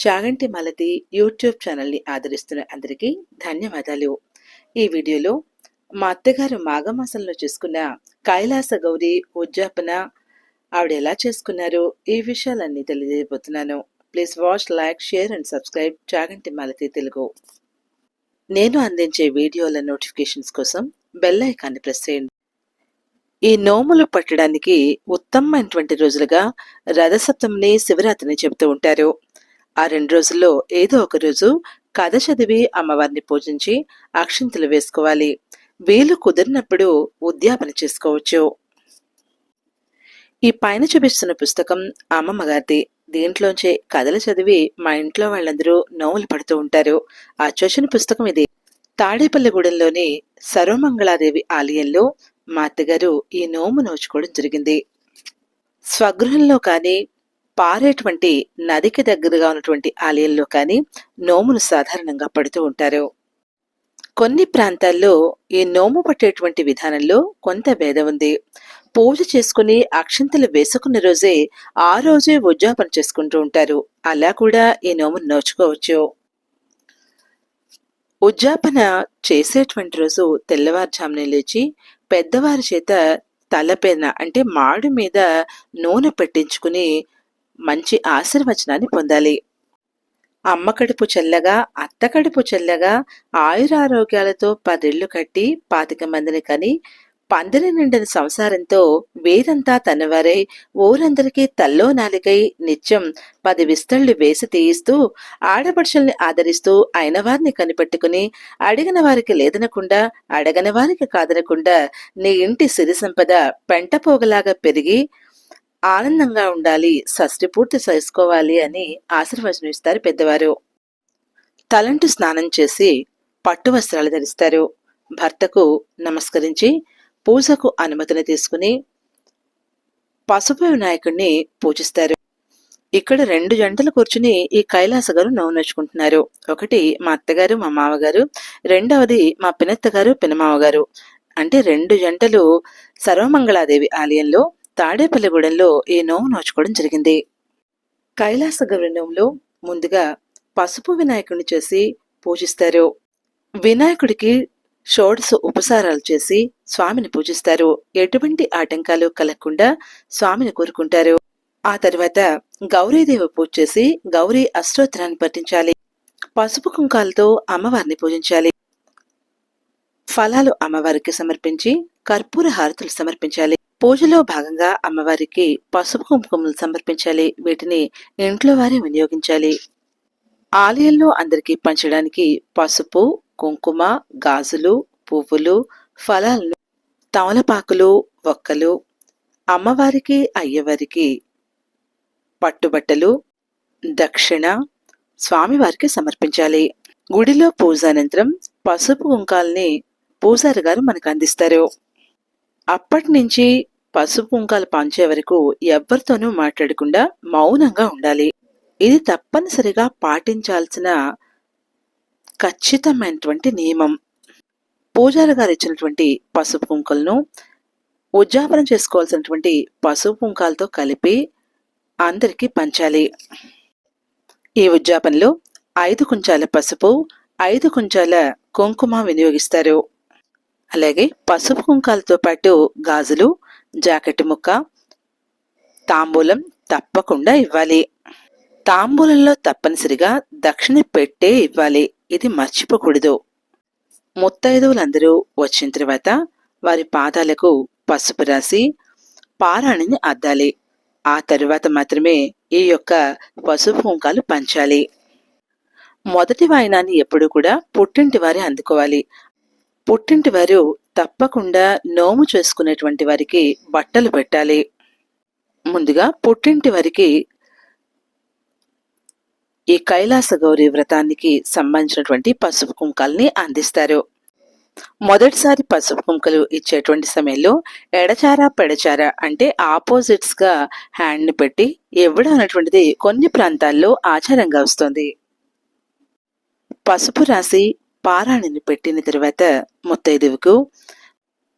Chaganti Malathi YouTube ఛానల్ని ఆదరిస్తున్న అందరికీ ధన్యవాదాలు. ఈ వీడియోలో మా అత్తగారు మాఘమాసంలో చేసుకున్న కైలాస గౌరి ఉద్యాపన ఆవిడ ఎలా చేసుకున్నారు ఈ విషయాలన్నీ తెలియజేయబోతున్నాను. Please watch like share and subscribe Chaganti Malathi Telugu. నేను అందించే వీడియోల నోటిఫికేషన్స్ కోసం బెల్ ఐకాన్ని ప్రెస్ చేయండి. ఈ నోములు పట్టడానికి ఉత్తమమైనటువంటి రోజులుగా రథసప్తమిని శివరాత్రిని చెబుతూ ఉంటారు. ఆ రెండు రోజుల్లో ఏదో ఒక రోజు కథ చదివి అమ్మవారిని పూజించి అక్షింతలు వేసుకోవాలి. వీలు కుదిరినప్పుడు ఉద్యాపన చేసుకోవచ్చు. ఈ పైన చూపిస్తున్న పుస్తకం అమ్మమ్మ గారిది దీంట్లోంచే కథలు చదివి మా ఇంట్లో వాళ్ళందరూ నోములు పడుతూ ఉంటారు. ఆ చూసిన పుస్తకం ఇది. తాడేపల్లిగూడెంలోని సర్వమంగళాదేవి ఆలయంలో మా అత్తగారు ఈ నోము నోచుకోవడం జరిగింది. స్వగృహంలో కానీ పారేటువంటి నదికి దగ్గరగా ఉన్నటువంటి ఆలయంలో కానీ నోములు సాధారణంగా పడుతూ ఉంటారు. కొన్ని ప్రాంతాల్లో ఈ నోము పట్టేటువంటి విధానంలో కొంత భేదం ఉంది. పూజ చేసుకుని అక్షంతలు వేసుకున్న రోజే ఆ రోజే ఉద్యాపన చేసుకుంటూ ఉంటారు. అలా కూడా ఈ నోమును నోచుకోవచ్చు. ఉద్యాపన చేసేటువంటి రోజు తెల్లవారుజామునే లేచి పెద్దవారి చేత తలపైన అంటే మాడు మీద నూనె పెట్టించుకుని మంచి ఆశీర్వచనాన్ని పొందాలి. అమ్మ కడుపు చల్లగా అత్త కడుపు చల్లగా ఆయురారోగ్యాలతో పదిళ్ళు కట్టి పాతిక మందిని కని పందిరి నిండిన సంసారంతో వేరంతా తనవారై ఊరందరికీ తల్లో నాలికై నిత్యం పది విస్తళ్ళు వేసి తీయిస్తూ ఆడపడుచుల్ని ఆదరిస్తూ అయిన వారిని కనిపెట్టుకుని అడిగిన వారికి లేదనకుండా అడగని వారికి కాదనకుండా నీ ఇంటి సిరి సంపద పెంటపోగలాగా పెరిగి ఆనందంగా ఉండాలి షష్టి పూర్తి చేసుకోవాలి అని ఆశీర్వచనం ఇస్తారు పెద్దవారు. తలంటు స్నానం చేసి పట్టు వస్త్రాలు ధరిస్తారు. భర్తకు నమస్కరించి పూజకు అనుమతిని తీసుకుని పసుపు వినాయకుడిని పూజిస్తారు. ఇక్కడ రెండు జంటలు కూర్చుని ఈ కైలాస గారు నవ్వునొచ్చుకుంటున్నారు ఒకటి మా అత్తగారు మా మామగారు. రెండవది మా పినత్తగారు పినమావగారు గారు అంటే రెండు జంటలు సర్వమంగళాదేవి ఆలయంలో తాడేపల్లిగూడెంలో ఈ నోవు నోచుకోవడం జరిగింది. కైలాస గౌరణంలో ముందుగా పసుపు వినాయకుడిని చేసి పూజిస్తారు. వినాయకుడికి షోడశ ఉపసారాలు చేసి స్వామిని పూజిస్తారు. ఎటువంటి ఆటంకాలు కలగకుండా స్వామిని కోరుకుంటారు. ఆ తర్వాత గౌరీదేవి పూజ చేసి గౌరీ అష్టోత్తరాన్ని పఠించాలి. పసుపు కుంకాలతో అమ్మవారిని పూజించాలి. ఫలాలు అమ్మవారికి సమర్పించి కర్పూర హారతులు సమర్పించాలి. పూజలో భాగంగా అమ్మవారికి పసుపు కుంకుమలు సమర్పించాలి. వీటిని ఇంట్లో వారే వినియోగించాలి. ఆలయంలో అందరికీ పంచడానికి పసుపు కుంకుమ గాజులు పువ్వులు ఫలాలను తమలపాకులు ఒక్కలు అమ్మవారికి అయ్యవారికి పట్టుబట్టలు దక్షిణ స్వామివారికి సమర్పించాలి. గుడిలో పూజ అనంతరం పసుపు కుంకాల్ని పూజారి గారు మనకు అందిస్తారు. అప్పటి నుంచి పసుపు కుంకాలు పంచే వరకు ఎవ్వరితోనూ మాట్లాడకుండా మౌనంగా ఉండాలి. ఇది తప్పనిసరిగా పాటించాల్సిన ఖచ్చితమైనటువంటి నియమం. పూజారి గారు ఇచ్చినటువంటి పసుపు కుంకలను ఉజ్జాపనం చేసుకోవాల్సినటువంటి పసుపు కుంకాలతో కలిపి అందరికీ పంచాలి. ఈ ఉజ్జాపనలో ఐదు కుంచాల పసుపు ఐదు కుంచాల కుంకుమ వినియోగిస్తారు. అలాగే పసుపు కుంకాలతో పాటు గాజులు జాకెట్ ముక్క తాంబూలం తప్పకుండా ఇవ్వాలి. తాంబూలంలో తప్పనిసరిగా దక్షిణ పెట్టే ఇవ్వాలి. ఇది మర్చిపోకూడదు. ముత్తైదువులందరూ వచ్చిన తర్వాత వారి పాదాలకు పసుపు రాసి పారాణిని అద్దాలి. ఆ తరువాత మాత్రమే ఈ యొక్క పసుపు కుంకాలు పంచాలి. మొదటి వాయినాన్ని ఎప్పుడూ కూడా పుట్టింటి వారే అందుకోవాలి. పుట్టింటి వారు తప్పకుండా నోము చేసుకునేటువంటి వారికి బట్టలు పెట్టాలి. ముందుగా పుట్టింటి వారికి ఈ కైలాస గౌరి వ్రతానికి సంబంధించినటువంటి పసుపు కుంకాల్ని అందిస్తారు. మొదటిసారి పసుపు కుంకలు ఇచ్చేటువంటి సమయంలో ఎడచారా పెడచారా అంటే ఆపోజిట్స్గా హ్యాండ్ని పెట్టి ఇవ్వడం అనేటువంటిది కొన్ని ప్రాంతాల్లో ఆచారంగా వస్తుంది. పసుపు రాసి పారాణిని పెట్టిన తరువాత ముత్తైదువుకు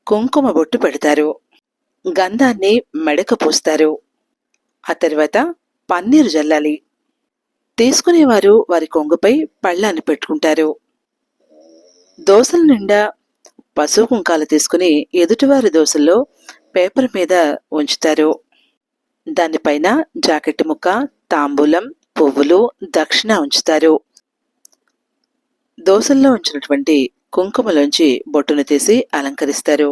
కుంకుమ బొట్టు పెడతారు. గంధాన్ని మెడక పూస్తారు. ఆ తర్వాత పన్నీరు జల్లాలి. తీసుకునేవారు వారి కొంగుపై పళ్ళాన్ని పెట్టుకుంటారు. దోశల నిండా పసుపు కుంకాలు తీసుకుని ఎదుటివారి దోశల్లో పేపర్ మీద ఉంచుతారు. దానిపైన జాకెట్ ముక్క తాంబూలం పువ్వులు దక్షిణ ఉంచుతారు. దోసల్లో ఉంచినటువంటి కుంకుమలోంచి బొట్టును తీసి అలంకరిస్తారు.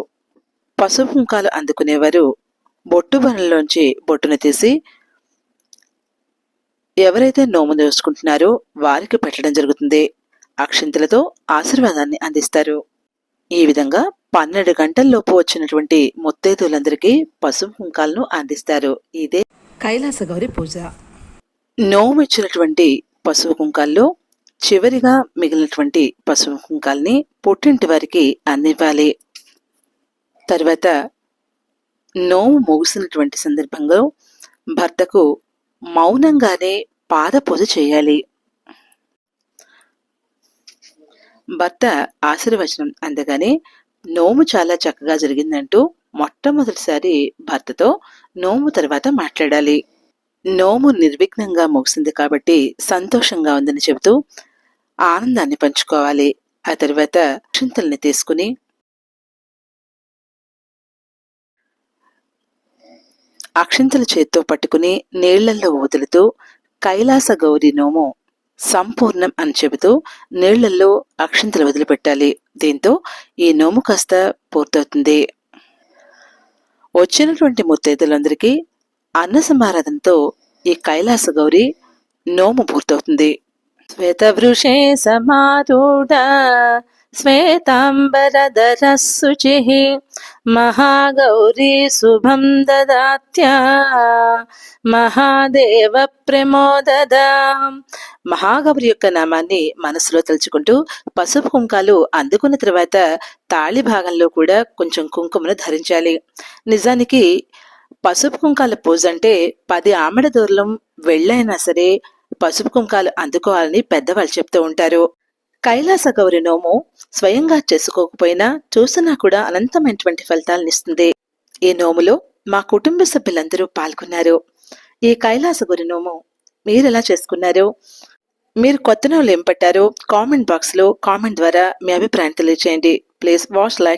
పసుపు కుంకాలు అందుకునేవారు బొట్టు బనలోంచి బొట్టును తీసి ఎవరైతే నోము దోసుకుంటున్నారో వారికి పెట్టడం జరుగుతుంది. అక్షింతలతో ఆశీర్వాదాన్ని అందిస్తారు. ఈ విధంగా పన్నెండు గంటల్లోపు వచ్చినటువంటి ముత్తైదులందరికీ పసుపు కుంకాలను అందిస్తారు. ఇదే కైలాస గౌరి పూజ. నోము ఇచ్చినటువంటి పసుపు కుంకాల్లో చివరిగా మిగిలినటువంటి పసుపు కుంకాల్ని పుట్టింటి వారికి అందివ్వాలి. తర్వాత నోము ముగిసినటువంటి సందర్భంలో భర్తకు మౌనంగానే పాదపూజ చేయాలి. భర్త ఆశీర్వచనం అందగానే నోము చాలా చక్కగా జరిగిందంటూ మొట్టమొదటిసారి భర్తతో నోము తర్వాత మాట్లాడాలి. నోము నిర్విఘ్నంగా ముగిసింది కాబట్టి సంతోషంగా ఉందని చెబుతూ ఆనందాన్ని పంచుకోవాలి. ఆ తర్వాత అక్షింతల్ని తీసుకుని అక్షింతల చేత్తో పట్టుకుని నీళ్ళల్లో వదులుతూ కైలాస గౌరి నోము సంపూర్ణం అని చెబుతూ నీళ్ళల్లో అక్షింతలు వదిలిపెట్టాలి. దీంతో ఈ నోము కాస్త పూర్తవుతుంది. వచ్చినటువంటి ముత్తైదులందరికీ అన్న సమారాధనతో ఈ కైలాస గౌరి నోము పూర్తవుతుంది. శ్వేతవృషే సమారూఢ శ్వేతాంబరధర శుచి మహాగౌరీ శుభం దదాత్యా మహాదేవ ప్రమోదద మహాగౌరి యొక్క నామాన్ని మనసులో తలుచుకుంటూ పసుపు కుంకాలు అందుకున్న తర్వాత తాళి భాగంలో కూడా కొంచెం కుంకుమను ధరించాలి. నిజానికి పసుపు కుంకాల పూజ అంటే పది ఆమెడ దూరం వెళ్ళైనా సరే పసుపు కుంకాలు అందుకోవాలని పెద్దవాళ్ళు చెప్తూ ఉంటారు. కైలాస గౌరి నోము స్వయంగా చేసుకోకపోయినా చూసినా కూడా అనంతమైనటువంటి ఫలితాలను ఇస్తుంది. ఈ నోములో మా కుటుంబ సభ్యులందరూ పాల్గొన్నారు. ఈ కైలాస గౌరి నోము మీరు ఎలా చేసుకున్నారు? మీరు కొత్త నోలు ఏం పట్టారో? కామెంట్ బాక్స్లో కామెంట్ ద్వారా మీ అభిప్రాయం తెలియజేయండి ప్లీజ్ వాచ్ లైక్